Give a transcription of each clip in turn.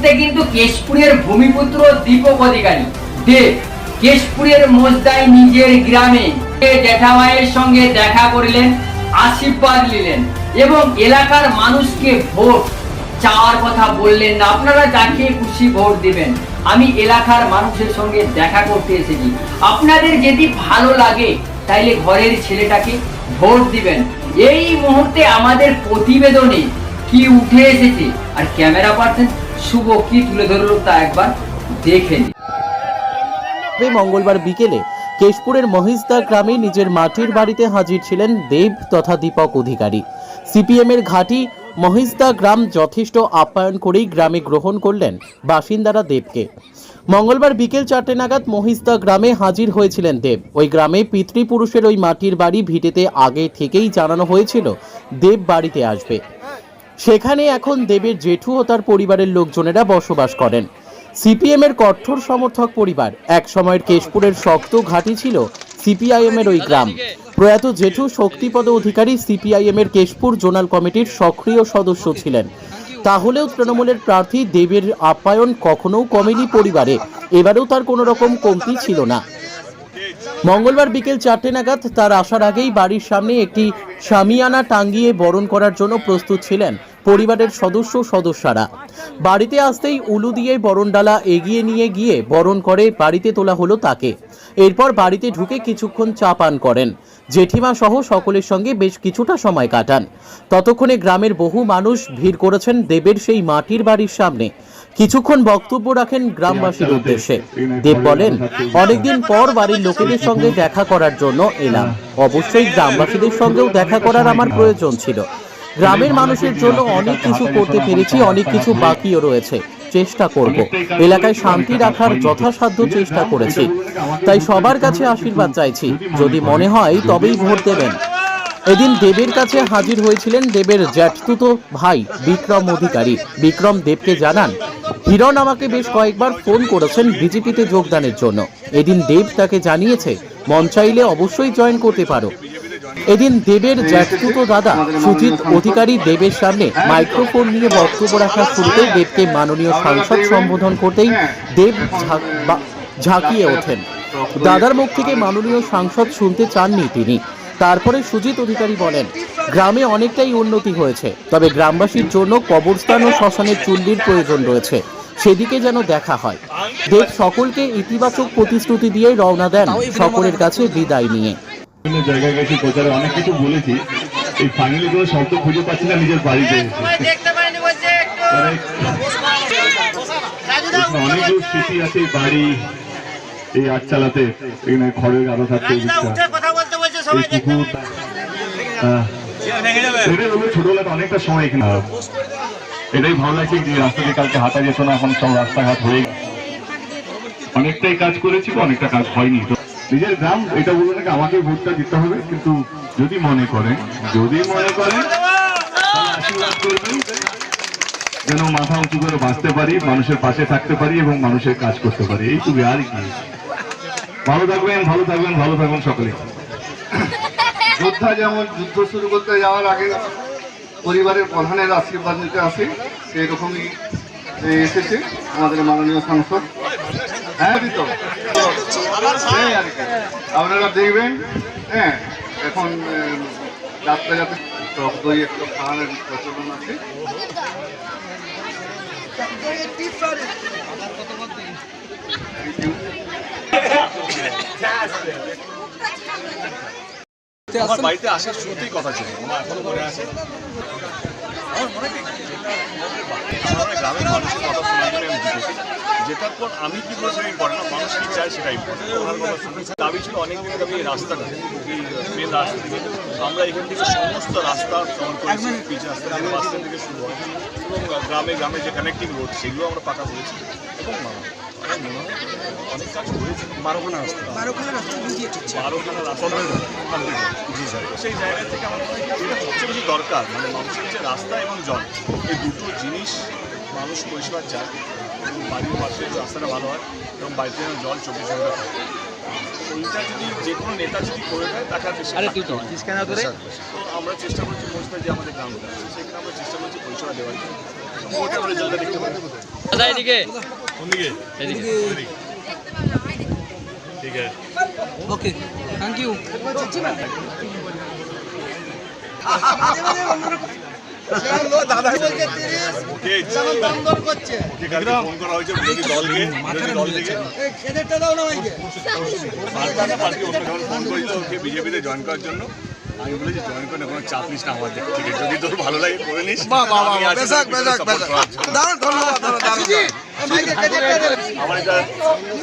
মুহূর্তে কিন্তু কেশপুরের ভূমিপুত্র দীপক অধিকারী। দেব কেশপুরের মোজদায় নিজের গ্রামে জ্যাঠামায়ের সঙ্গে দেখা করলেন, আশীর্বাদ নিলেন এবং এলাকার মানুষকে ভোট, চাওয়ার কথা বললেন না। আপনারা যাকে খুশি ভোট দিবেন, আমি এলাকার মানুষের সঙ্গে দেখা করতে এসেছি। আপনাদের যদি ভালো লাগে, তাইলে ঘরের ছেলেটাকে ভোট দিবেন। এই মুহূর্তে আমাদের প্রতিবেদনে কি উঠে এসেছে, আর ক্যামেরা পার্সন শুভ কি তুলে ধরলো তা একবার দেখে তবে মঙ্গলবার বিকেলে কেশপুরের মহিষদা গ্রামে নিজের মাটির বাড়িতে হাজির ছিলেন দেব তথা দীপক অধিকারী। সিপিএমের ঘাঁটি মহিষদা গ্রাম যথেষ্ট আপ্যায়ন করেই গ্রামে গ্রহণ করলেন বাসিন্দারা দেবকে। মঙ্গলবার বিকেল চারটে নাগাদ মহিষদা গ্রামে হাজির হয়েছিলেন দেব। ওই গ্রামে পিতৃপুরুষের ওই মাটির বাড়ি ভিটেতে আগে থেকেই জানানো হয়েছিল, দেব বাড়িতে আসবে। সেখানে এখন দেবের জেঠু ও তার পরিবারের লোকজনেরা বসবাস করেন। সিপিএম এর কঠোর সমর্থক পরিবার। এক সময়ের কেশপুরের শক্ত ঘাঁটি ছিল সিপিআইএম এর ওই গ্রাম। প্রয়াত জেঠু শক্তিপদ অধিকারী সিপিআইএম এর কেশপুর জোনাল কমিটির সক্রিয় সদস্য ছিলেন। তাহলেও তৃণমূলের প্রার্থী দেবের আপ্যায়ন কখনো কমেনি পরিবারে। এবারেও তার কোনো রকম কমতি ছিল না। মঙ্গলবার বিকেল চারটে নাগাদ তার আসার আগেই বাড়ির সামনে একটি শামিয়ানা টাঙ্গিয়ে বরণ করার জন্য প্রস্তুত ছিলেন পরিবারের সদস্য সদস্যরা। বাড়িতে আসতেই উলু দিয়ে বরণডালা এগিয়ে নিয়ে গিয়ে বরণ করে বাড়িতে তোলা হলো তাকে। এরপর বাড়িতে ঢুকে কিছুক্ষণ চা পান করেন। জেঠিমা সহ সকলের সঙ্গে বেশ কিছুটা সময় কাটান। ততক্ষণে গ্রামের বহু মানুষ ভিড় করেছেন দেবের সেই মাটির বাড়ির সামনে। কিছুক্ষণ বক্তব্য রাখেন গ্রামবাসীর উদ্দেশ্যে। দেব বলেন, অনেকদিন পর বাড়ির লোকেদের সঙ্গে দেখা করার জন্য এলাম। অবশ্যই গ্রামবাসীদের সঙ্গেও দেখা করার আমার প্রয়োজন ছিল। গ্রামের মানুষের জন্য অনেক কিছু করতে পেরেছি, অনেক কিছু বাকিও রয়েছে, চেষ্টা করব। এলাকায় শান্তি রাখার যথাসাধ্য চেষ্টা করেছি। তাই সবার কাছে আশীর্বাদ চাইছি। যদি মনে হয়, তবেই ভোট দেবেন। এদিন দেবের কাছে হাজির হয়েছিলেন দেবের জ্যাঠতুতো ভাই, বিক্রম অধিকারী। বিক্রম দেবকে জানান, হিরণ আমাকে বেশ কয়েকবার ফোন করেছেন বিজেপিতে যোগদানের জন্য। এদিন দেব তাকে জানিয়েছে, মন চাইলে অবশ্যই জয়েন করতে পারো। এদিন দেবের জ্যাঠতুতো দাদা সুজিত অধিকারী দেবের সামনে মাইক্রোফোন নিয়ে বক্তব্য রাখার শুরুতেই দেবকে মাননীয় সাংসদ সম্বোধন করতেই দেব বা- ঝাঁকিয়ে ওঠেন। দাদার মুখ থেকে মাননীয় সাংসদ শুনতে চাননি তিনি। তারপরে সুজিত অধিকারী বলেন গ্রামে অনেকটাই উন্নতি হয়েছে তবে গ্রামবাসীর জন্য কবরস্থান ও শ্মশানের চুল্লির প্রয়োজন রয়েছে। সেদিকে যেন দেখা হয়। দেব সকলকে ইতিবাচক প্রতিশ্রুতি দিয়ে রওনা দেন সকলের কাছে বিদায় নিয়ে। বিভিন্ন জায়গায় গেছি প্রচারে অনেক কিছু বলেছি। এই ফাইনালি কোনো শব্দ খুঁজে পাচ্ছি না নিজের বাড়িতে। অনেকগুলো স্মৃতি আছে এই বাড়ি এই আট চালাতে এখানে খড়ের আলো থাকতে। ছোটবেলাতে অনেকটা সময় এখানে। এটাই ভালো লাগছে যে রাস্তা দিয়ে কালকে হাঁটা যেত না এখন সব রাস্তাঘাট হয়ে গেছে। অনেকটাই কাজ করেছি অনেকটা কাজ হয়নি। নিজের গ্রাম, এটা বলব নাকি আমাকে ভোটটা দিতে হবে, কিন্তু যদি মনে করেন, যদি মনে করেন আশীর্বাদ করবেন, যেন মাথা উঁচু করে বাঁচতে পারি, মানুষের পাশে থাকতে পারি এবং মানুষের কাজ করতে পারি। এইটুকু আর কি। ভালো থাকবেন ভালো থাকবেন ভালো থাকবেন সকলে যোদ্ধা যেমন যুদ্ধ শুরু করতে যাওয়ার আগে পরিবারের প্রধানের আশীর্বাদ নিতে আসে সেই রকমই এসেছে আমাদের মাননীয় সাংসদ। হ্যাঁ এই আপনারা দেখবেন হ্যাঁ এখন যাত্রা যাতে টক দই একটু খাওয়ানোর প্রচলন আছে। আমার বাড়িতে আসার শুরুতেই কথা ছিল। আমার এখনও মনে আছে। আমার মনে আমার গ্রামের মানুষের কথা শোনার জন্য আমি জিতেছি জেতার পর আমি কি বলছি আমি পড়ে না মানুষ কি চায় সেটাই। ওনার কথা শুনেছি দাবি ছিল অনেক দিন দাবি এই রাস্তাটা এই ট্রেন রাস্তা থেকে আমরা এখান থেকে সমস্ত রাস্তা কভার করেছি পিচ রাস্তা থেকে বাস থেকে শুরু হয়। এবং গ্রামে গ্রামে যে কানেক্টিং রোড সেগুলো আমরা পাকা করেছি। এবং মনে অনেক কাজ করেছি বারোখানা রাস্তা বারোখানা রাস্তা হয়। জি স্যার। সেই জায়গা থেকে আমার যেটা সবচেয়ে বেশি দরকার। মানে মানুষের যে রাস্তা এবং জল এই দুটো জিনিস মানুষ পরিষেবার চায়। এবং বাড়ির পাশে রাস্তাটা ভালো হয় এবং বাড়িতে জল চব্বিশ ঘণ্টা থাকে। ওইটা যদি যে কোনো নেতা যদি করে দেয় তাকে আর বেশি তো আমরা চেষ্টা করছি পৌঁছতে যে আমাদের গ্রামটা আছে সেখানে আমরা চেষ্টা করছি পরিষেবা দেওয়ার জন্য। ওটা আমরা রেজাল্টটা দেখতে পাই এদিকে। কোন দিকে এদিকে। ওইদিকে। ঠিক আছে। ওকে থ্যাংক ইউ ওকে ওকে কালকে ফোন করা হয়েছে বিরোধী দলকে বিরোধী দল থেকে পার্টি না পার্টি অন্য যখন ফোন করেছিল ওকে বিজেপিতে জয়েন করার জন্য আমি বলেছি জয়েন করে কোনো চাপ নিস না আমার দিক থেকে যদি তোর ভালো লাগে করে নিস আছি করার জন্য। আমার এটা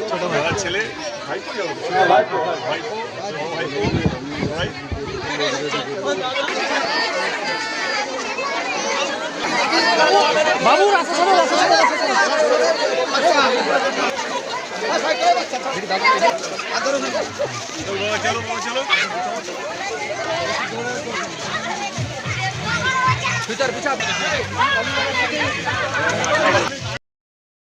ছোট দাদার ছেলে ভাইপো যাব ভাইপো ভাইপো বাবা, চলো বাবা, চলো পিছার পিছার